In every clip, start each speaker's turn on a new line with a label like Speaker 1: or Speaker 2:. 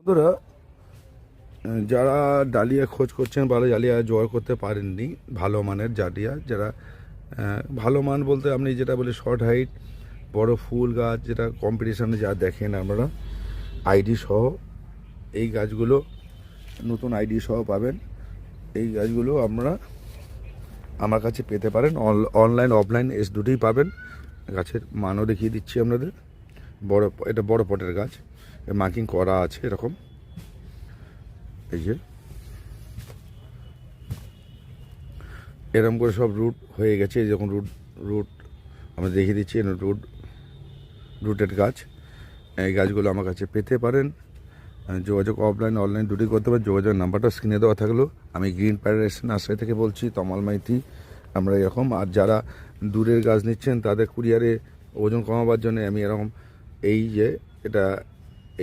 Speaker 1: বন্ধুরা যারা ডালিয়া খোঁজ করছেন ভালো ডালিয়া জোগাড় করতে পারেননি, ভালো মানের ডালিয়া, যারা ভালো মান বলতে আপনি যেটা বলে শর্ট হাইট, বড় ফুল গাছ, যেটা কম্পিটিশানে যা দেখেন আপনারা আইডি সহ, এই গাছগুলো নতুন আইডি সহ পাবেন। এই গাছগুলো আপনারা আমার কাছে পেতে পারেন। অনলাইন অফলাইন এস দুটোই পাবেন। গাছের মানও দেখিয়ে দিচ্ছি আপনাদের। বড়, এটা বড় পটের গাছ। মার্কিং করা আছে এরকম। এই যে। এরকম করে সব রুট হয়ে গেছে যখন রুট রুট আমরা দেখিয়ে দিচ্ছি রুট রুটেড গাছ। এই গাছগুলো আমার কাছে পেতে পারেন। যোগাযোগ অফলাইন অনলাইন দুটোই করতে পারেন। যোগাযোগের নাম্বারটা স্ক্রিনে দেওয়া থাকল। আমি গ্রিন প্যারাডাইস নার্সারি থেকে বলছি, তমাল মাইতি। আমরা এরকম, আর যারা দূরের গাছ নিচ্ছেন, তাদের কুরিয়ারে ওজন কমাবার জন্য আমি এরকম, এই যে, এটা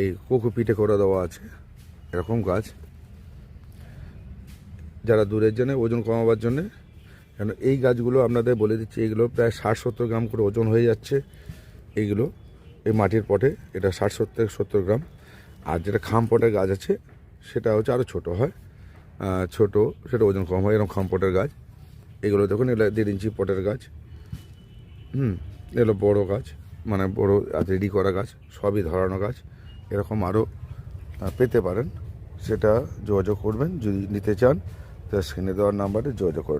Speaker 1: এই কোকো পিঠে করে দেওয়া আছে, এরকম গাছ যারা দূরের জন্য, ওজন কমাবার জন্য, কেন এই গাছগুলো আপনাদের বলে দিচ্ছি, এগুলো প্রায় ষাট সত্তর গ্রাম করে ওজন হয়ে যাচ্ছে, এইগুলো, এই মাটির পটে, এটা ষাট সত্তর সত্তর গ্রাম। আর যেটা খাম পটের গাছ আছে, সেটা হচ্ছে আরও ছোটো হয় ছোট, সেটা ওজন কম হয়, এরকম খাম পটের গাছ। এগুলো দেখুন, এগুলো দেড় ইঞ্চি পটের গাছ। হুম, এগুলো বড় গাছ মানে বড় রেডি করা গাছ, সবই ধরানো গাছ। এরকম আরও পেতে পারেন। সেটা যোগাযোগ করবেন, যদি নিতে চান তা স্ক্রিনে দেওয়ার নাম্বারে যোগাযোগ করবেন।